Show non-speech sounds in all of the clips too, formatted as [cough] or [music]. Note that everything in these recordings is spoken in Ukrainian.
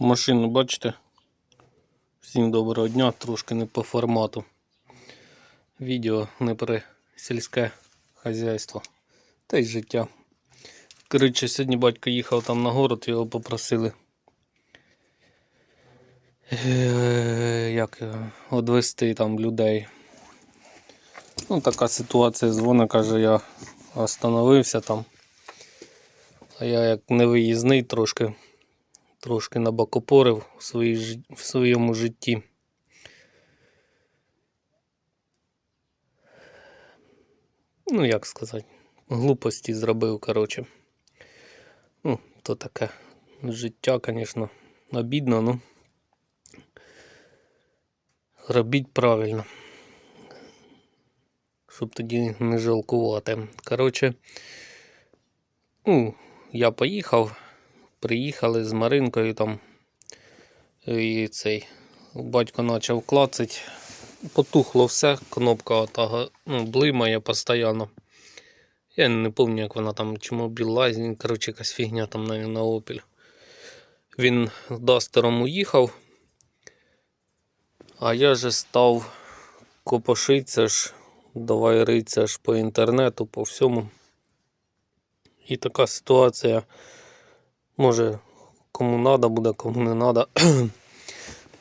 Машину бачите? Всім доброго дня, трошки не по формату. Відео не про сільське хазяйство та й життя. Коротше, сьогодні батько їхав там на город, його попросили. е, Як одвести там людей. Ну, така ситуація дзвона, каже, я остановився там. А я як невиїзний трошки, трошки набокопорив в, своїй, в своєму житті. Ну, як сказати, глупості зробив, коротше. Ну, то таке життя, звісно, обідно, ну. Робіть правильно. Щоб тоді не жалкувати. Коротше, ну, я поїхав, приїхали з Маринкою там. І цей батько почав клацати. Потухло все, кнопка ота, ну, блимає постійно. Я не пам'ятаю, як вона там, чи мобіл коротше, якась фігня там на, на Opel. Він дастером уїхав, а я же став копошитися ж, давай ритися ж по інтернету, по всьому. І така ситуація, може, кому треба буде, кому не треба. [clears throat]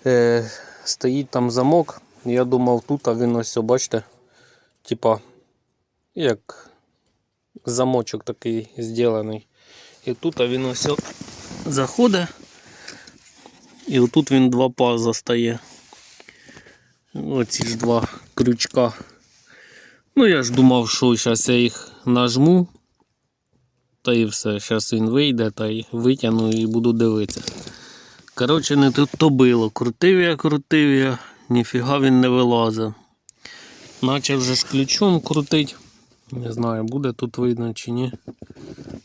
е, стоїть там замок. Я думав тут, а він ось, бачите, типа, як замочок такий зроблений. І тут а він ось заходить. І отут він два паза стає. Оці ж два крючка. Ну, я ж думав, що зараз я їх нажму. Та і все. Зараз він вийде та й витягну і буду дивитися. Коротше, не тут то било. Крутив я, крутив я, ніфіга він не вилазив. Начав вже ж ключом крутить. Не знаю, буде тут видно чи ні.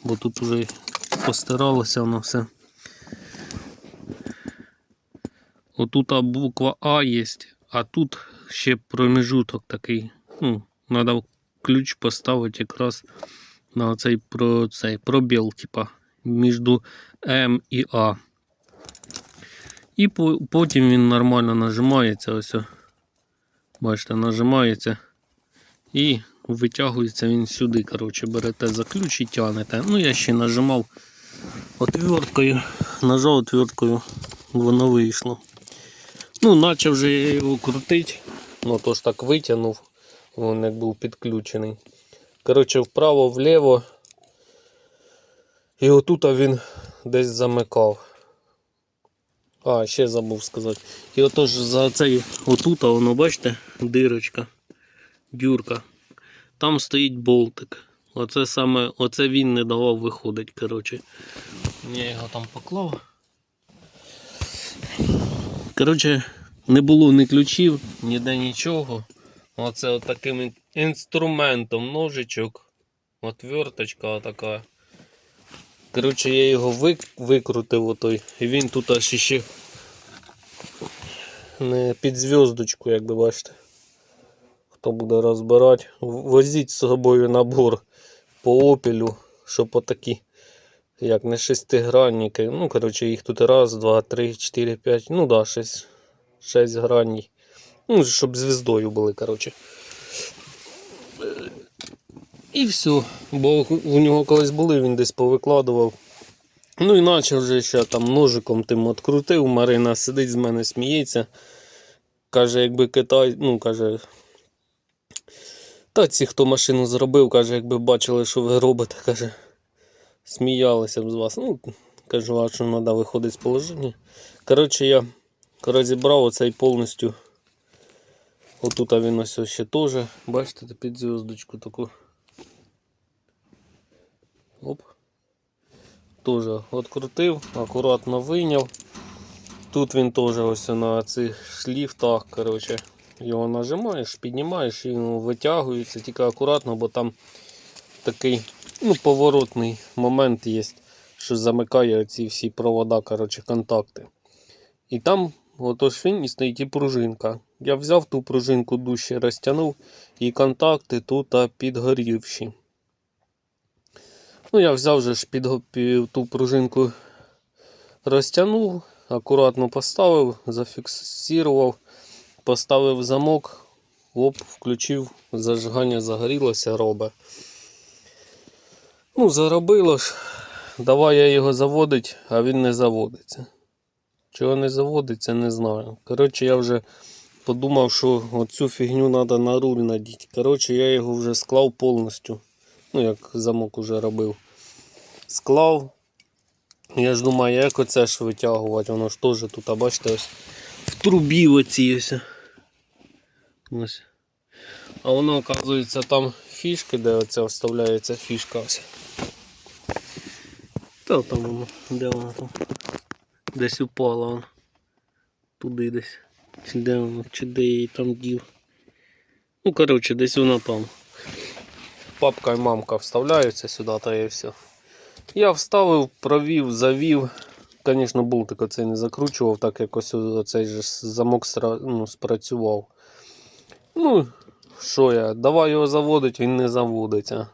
Бо тут вже постиралося воно все. Отут буква А є, а тут ще проміжуток такий. Ну, треба ключ поставити якраз на цей, про, цей пробіл, типа, між М і А. І по- потім він нормально нажимається. Ось. Бачите, нажимається. І витягується він сюди. Коротше, берете за ключ і тягнете. Ну, я ще нажимав отверткою. Нажав отверткою, воно вийшло. Ну, наче вже я його крутити. Ну, то ж так витягнув. Він як був підключений. Коротше, вправо, вліво. І отут він десь замикав. А, ще забув сказати. І отож за цей отут, воно, бачите, дирочка, дюрка. Там стоїть болтик. Оце саме, оце він не давав виходить, коротше. Я його там поклав. Коротше, не було ні ключів, ніде нічого. Оце от таким інструментом ножичок. Отверточка така. Коротше, я його викрутив отой, і він тут аж іще не під зв'язочку, як ви бачите. Хто буде розбирати. Возіть з собою набор по опілю, щоб отакі, як не шестигранники. Ну, коротше, їх тут раз, два, три, чотири, п'ять. Ну да, шесть, шесть граней. Ну, щоб звіздою були, коротше. І все. Бо у нього колись були, він десь повикладував. Ну, іначе вже ще там ножиком тим открутив. Марина сидить з мене, сміється. Каже, якби Китай, ну, каже. Та ці, хто машину зробив, каже, якби бачили, що ви робите, [laughs] каже, сміялися б з вас. Ну, кажу, а що треба виходити з положення. Коротше, я розібрав оцей повністю. Отут він ось ще теж. Бачите, під зв'язочку таку. Оп. Теж відкрутив, акуратно вийняв. Тут він теж ось на цих шліфтах, коротше, його нажимаєш, піднімаєш і він витягується, тільки акуратно, бо там такий ну, поворотний момент є, що замикає ці всі провода, коротше, контакти. І там отож він і стоїть і пружинка. Я взяв ту пружинку дужче розтягнув, і контакти тут підгорівші. Ну, я взяв же ж під ту пружинку розтягнув, акуратно поставив, зафіксував, поставив замок, оп, включив, зажигання загорілося, робе. Ну, заробило ж. Давай я його заводить, а він не заводиться. Чого не заводиться, не знаю. Коротше, я вже подумав, що оцю фігню треба на руль надіти. Коротше, я його вже склав повністю. Ну, як замок уже робив. Склав. Я ж думаю, як оце ж витягувати, воно ж теж тут, а бачите, ось в трубі оці ось. ось. А воно, оказується, там фішки, де оце вставляється фішка ось. Та там воно, де воно там? Десь упала воно. Туди десь. Чи де воно, чи де її там дів. Ну, коротше, десь воно там. Папка і мамка вставляються сюди, та і все. Я вставив, провів, завів. Звісно, болтик оцей не закручував, так якось оцей же замок ну, спрацював. Ну, що я, давай його заводить, він не заводиться.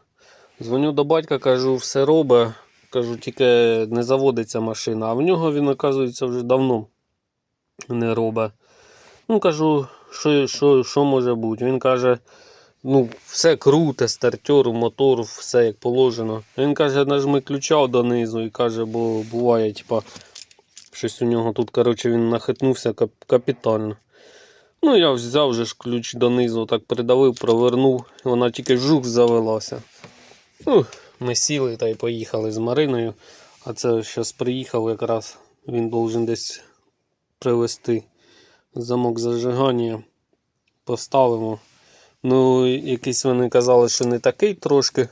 Дзвоню до батька, кажу, все робить. Кажу, тільки не заводиться машина. А в нього він, оказується, вже давно не робить. Ну, кажу, що, що, що може бути? Він каже, ну, все круте, стартер, мотор, все як положено. Він каже, нажми ключа донизу і каже, бо буває, типа, щось у нього тут, коротше, він нахитнувся кап- капітально. Ну, я взяв же ж ключ донизу, так придавив, провернув, вона тільки жук завелася. Ну, ми сіли та й поїхали з Мариною. А це зараз приїхав якраз, він должен десь привезти замок зажигання. Поставимо. Ну, якісь вони казали, що не такий трошки.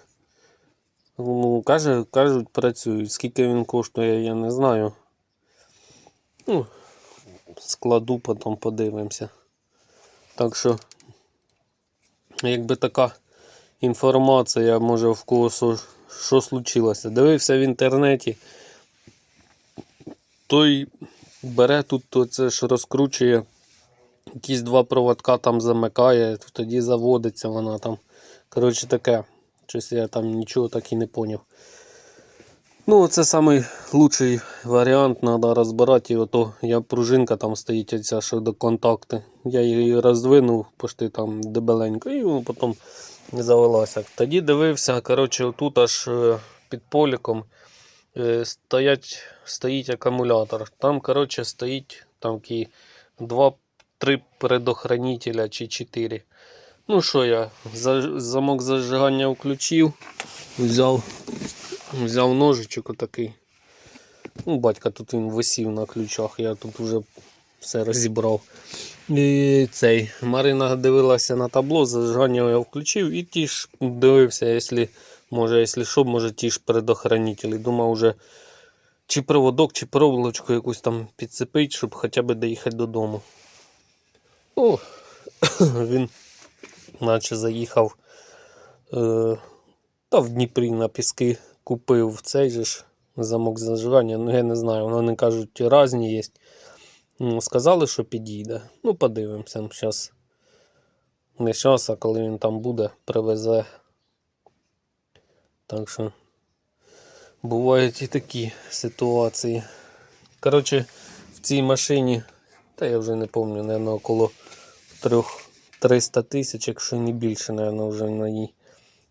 Ну, каже, кажуть, працюють. Скільки він коштує, я не знаю. Ну, складу, потім подивимося. Так що, якби така інформація, може в кого що, що случилося. Дивився в інтернеті. Той бере тут, то це ж розкручує якісь два проводка там замикає, тоді заводиться вона там. Коротше таке. Щось я там нічого так і не поняв. Ну, це лучший варіант, треба розбирати. І ото я пружинка там стоїть, оця, що до контакти. Я її роздвинув почти там дебеленько, і воно потім завелася. Тоді дивився, коротше, отут аж е, під поліком е, стоять, стоїть акумулятор. Там, коротше, стоїть там два три предохранителя чи чотири. Ну що я, замок зажигання включив, взяв, взяв ножичок отакий. Ну, батька тут він висів на ключах, я тут вже все розібрав. І цей Марина дивилася на табло, зажигання я включив і ті ж дивився, якщо може, якщо що, може ті ж предохранителі. Думав вже чи проводок, чи проволочку якусь там підцепить, щоб хоча б доїхати додому. О, [coughs] він наче заїхав е, та в Дніпрі на піски купив цей же ж замок зажигання. Ну, я не знаю, вони кажуть, різні є. Ну, сказали, що підійде. Ну, подивимося. Зараз не час, а коли він там буде, привезе. Так що бувають і такі ситуації. Коротше, в цій машині, та я вже не пам'ятаю, около 3 300 тисяч, якщо не більше, наверное, вже на ній.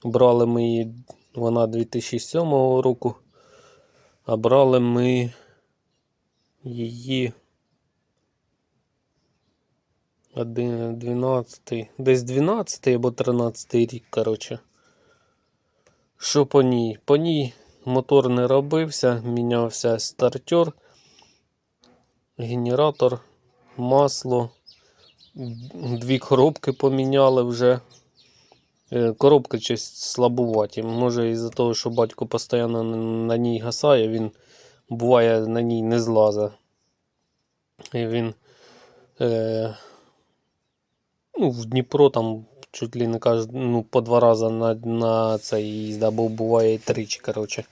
Брали ми її, вона 2007 року, а брали ми її один- 12, десь 12 або 13 рік, коротше. Що по ній? По ній мотор не робився, мінявся стартер, генератор, масло. Дві коробки поміняли вже. Е, Коробки щось слабуваті. Може із-за того, що батько постійно на- ній гасає, він буває на ній не злазить. І він е, ну, в Дніпро там чуть ли не каже, ну, по два рази на, на цей їзд, або буває і тричі, коротше.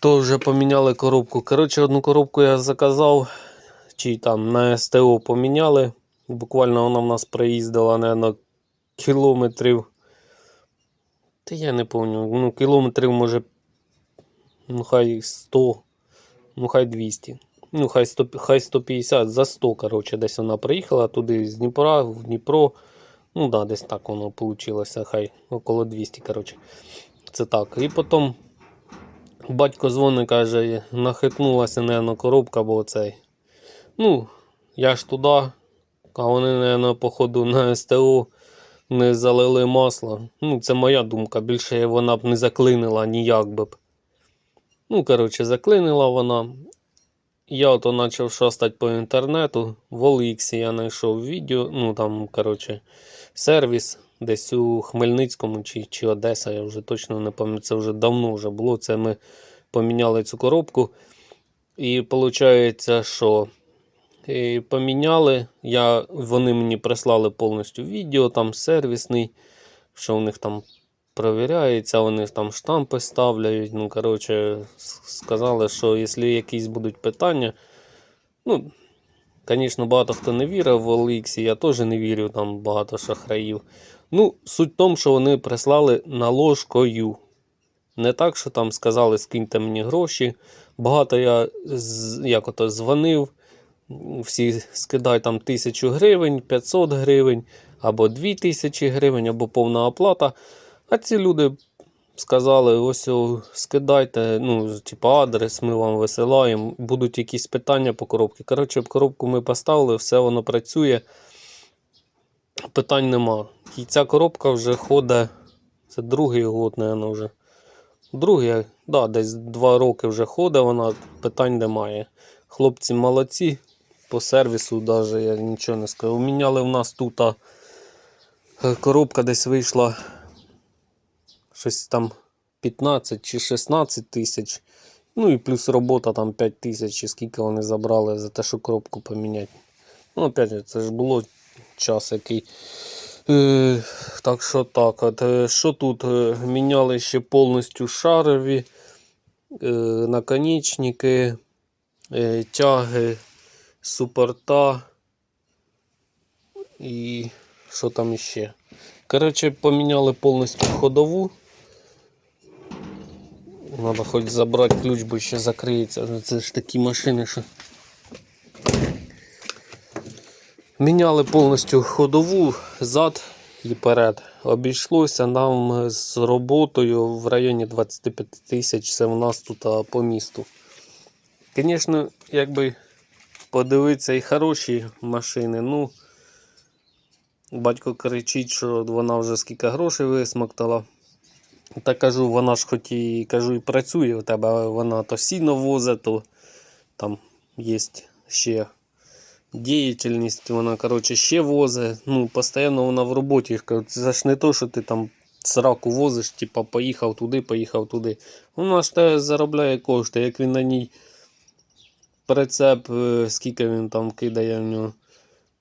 То вже поміняли коробку. Коротше, одну коробку я заказав, чи там на СТО поміняли. Буквально вона в нас проїздила, наверное, кілометрів. Та я не пам'ятаю, ну, кілометрів може, ну хай 100, ну хай 200. Ну, хай, 100, хай 150 за 100, коротше, десь вона приїхала туди з Дніпра в Дніпро. Ну да, десь так воно вийшло, хай около 200, коротше. Це так. І потім батько дзвонить, каже, нахитнулася, наверное, коробка, бо цей. Ну, я ж туди, а вони, наверное, походу на СТО не залили масло. Ну, це моя думка. Більше вона б не заклинила ніяк би б. Ну, коротше, заклинила вона. Я ото почав шастати по інтернету. В OLX я знайшов відео, ну там, коротше, сервіс десь у Хмельницькому чи, чи Одеса, я вже точно не пам'ятаю, це вже давно вже було. Це ми поміняли цю коробку. І виходить, що поміняли. Я, вони мені прислали повністю відео, там сервісний, що у них там провіряється, вони там штампи ставляють. Ну, коротше, сказали, що якщо якісь будуть питання, ну, звісно, багато хто не вірив в OLX, я теж не вірю, там багато шахраїв. Ну, суть в тому, що вони прислали наложкою. Не так, що там сказали, скиньте мені гроші. Багато я як ото дзвонив, всі скидай там тисячу гривень, 500 гривень, або 2000 гривень, або повна оплата. А ці люди сказали: ось скидайте, ну, типа адрес, ми вам висилаємо. Будуть якісь питання по коробці. Коротше, коробку ми поставили, все воно працює. Питань нема. І ця коробка вже ходить. Це другий год, мабуть, вже. Другий, да, десь два роки вже ходить, вона питань немає. Хлопці молодці. По сервісу навіть я нічого не скажу. Міняли в нас тут е, коробка десь вийшла щось там 15 чи 16 тисяч. Ну і плюс робота там 5 тисяч, чи скільки вони забрали за те, що коробку поміняти. Ну, опять же, це ж було час який. Е, так що так. От, е, що тут? Е, Міняли ще повністю шарові, е, наконечники, е, тяги, супорта. І що там ще? Коротше, поміняли повністю ходову. Треба хоч забрати ключ, бо ще закриється. Це ж такі машини, що. Міняли повністю ходову, зад і перед. Обійшлося нам з роботою в районі 25 тисяч. Це в нас тут по місту. Звісно, якби подивитися і хороші машини. Ну, батько кричить, що вона вже скільки грошей висмоктала. Та кажу, вона ж хоч і кажу, і працює у тебе, вона то сіно возить, то там є ще діяльність, вона, коротше, ще возить. Ну, постійно вона в роботі. Це ж не то, що ти там сраку возиш, типа поїхав туди, поїхав туди. Вона ж те заробляє кошти, як він на ній прицеп, е, скільки він там кидає в нього.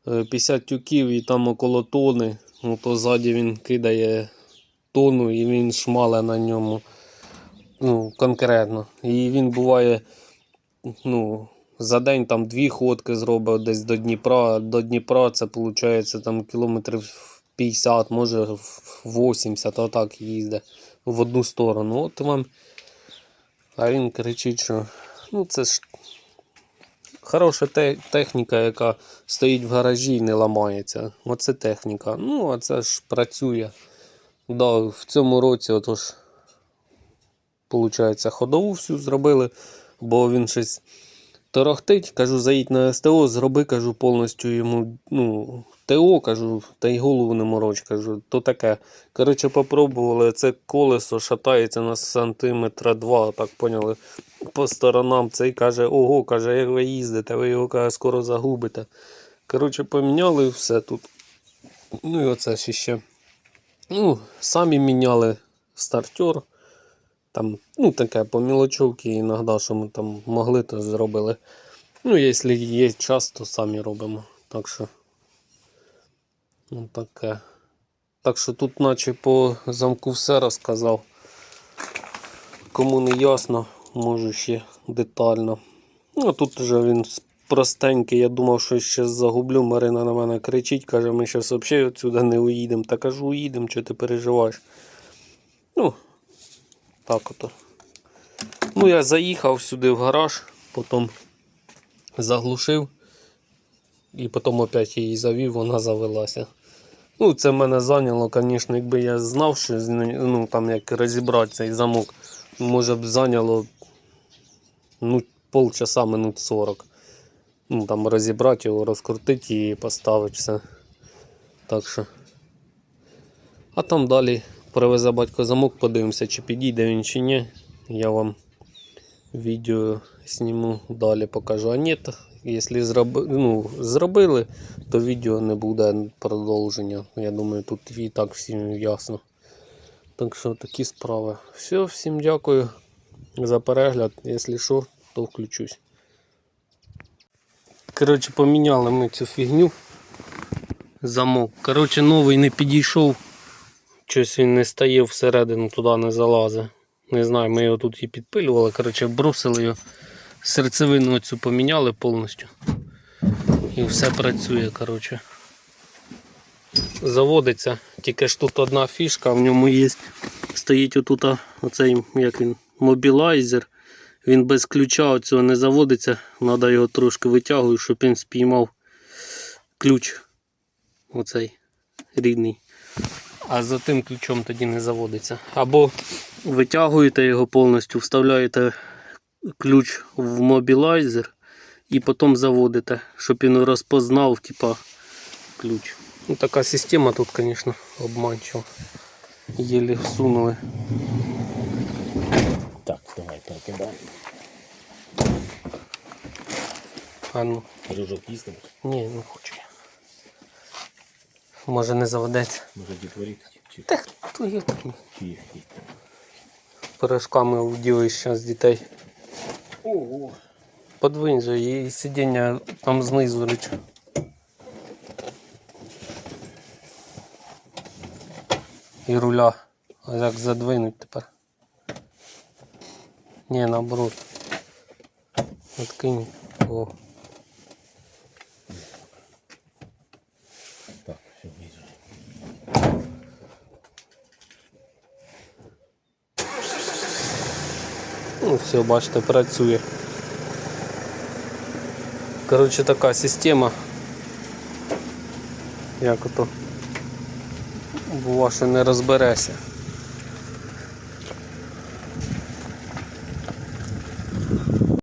е, 50 тюків і там около тони. То ззаді він кидає тону і він шмале на ньому. Ну, конкретно. І він буває, ну, за день там дві ходки зробив десь до Дніпра. До Дніпра це виходить там кілометрів 50, може 80, отак їздить в одну сторону. От вам. А він кричить, що ну це ж хороша те- техніка, яка стоїть в гаражі і не ламається. Оце техніка. Ну, а це ж працює. Да, в цьому році отож, виходить, ходову всю зробили, бо він щось торохтить. Кажу, заїдь на СТО, зроби, кажу, повністю йому, ну, ТО, кажу, та й голову не мороч, кажу, то таке. Коротше, попробували, це колесо шатається на сантиметра два, так поняли, по сторонам. Цей каже, ого, каже, як ви їздите, ви його каже, скоро загубите. Коротше, поміняли все тут. Ну і оце ж ще. Ну, самі міняли стартер. Там, ну, таке по мілочовці, іноді, що ми там могли, то зробили. Ну, якщо є час, то самі робимо. Так що. Ну, таке. Так що тут, наче по замку все розказав. Кому не ясно, можу ще детально. Ну, тут вже він простенький. Я думав, що ще загублю. Марина на мене кричить, каже, ми зараз взагалі відсюди не уїдемо. Та кажу, уїдемо, що ти переживаєш. Ну, так ото. Ну, я заїхав сюди в гараж, потім заглушив і потім опять її завів, вона завелася. Ну, це мене зайняло, звісно, якби я знав, що ну, там як розібрати цей замок, може б зайняло ну, полчаса, минут 40. Ну, там розібрати його, розкрутити і поставити все. Так що. А там далі привезе батько замок, подивимося, чи підійде він чи ні. Я вам відео зніму далі покажу. А ні, якщо зроби, ну, зробили, то відео не буде продовження. Я думаю, тут і так всім ясно. Так що такі справи. Все, всім дякую за перегляд. Якщо що, то включусь. Коротше, поміняли ми цю фігню. Замок. Коротше, новий не підійшов. Щось він не стає всередину, туди не залазить. Не знаю, ми його тут і підпилювали. Коротше, бросили його. Серцевину цю поміняли повністю. І все працює, коротше. Заводиться. Тільки ж тут одна фішка, в ньому є. Стоїть отут оцей як він, мобілайзер. Він без ключа цього не заводиться. Треба його трошки витягувати, щоб він спіймав ключ. Оцей рідний. А за тим ключом тоді не заводиться. Або витягуєте його повністю, вставляєте ключ в мобілайзер і потім заводите, щоб він розпознав, типа, ключ. Ну, така система тут, звісно, обманчива. Єлі всунули. Так, давай перекидаємо. А ну, Рижок їсти, ні, не хочу я. Може не заведеться. може дітворіти. Та хто є тут? Пирожками вділиш зараз дітей. Ого. Подвинь же, і сидіння там знизу речі. І руля. А як задвинуть тепер? Ні, наоборот. Откинь. О. Так, все, вижу. Ну, все, бачите, працює. Коротше, така система. Як ото Бува, що не розберешся.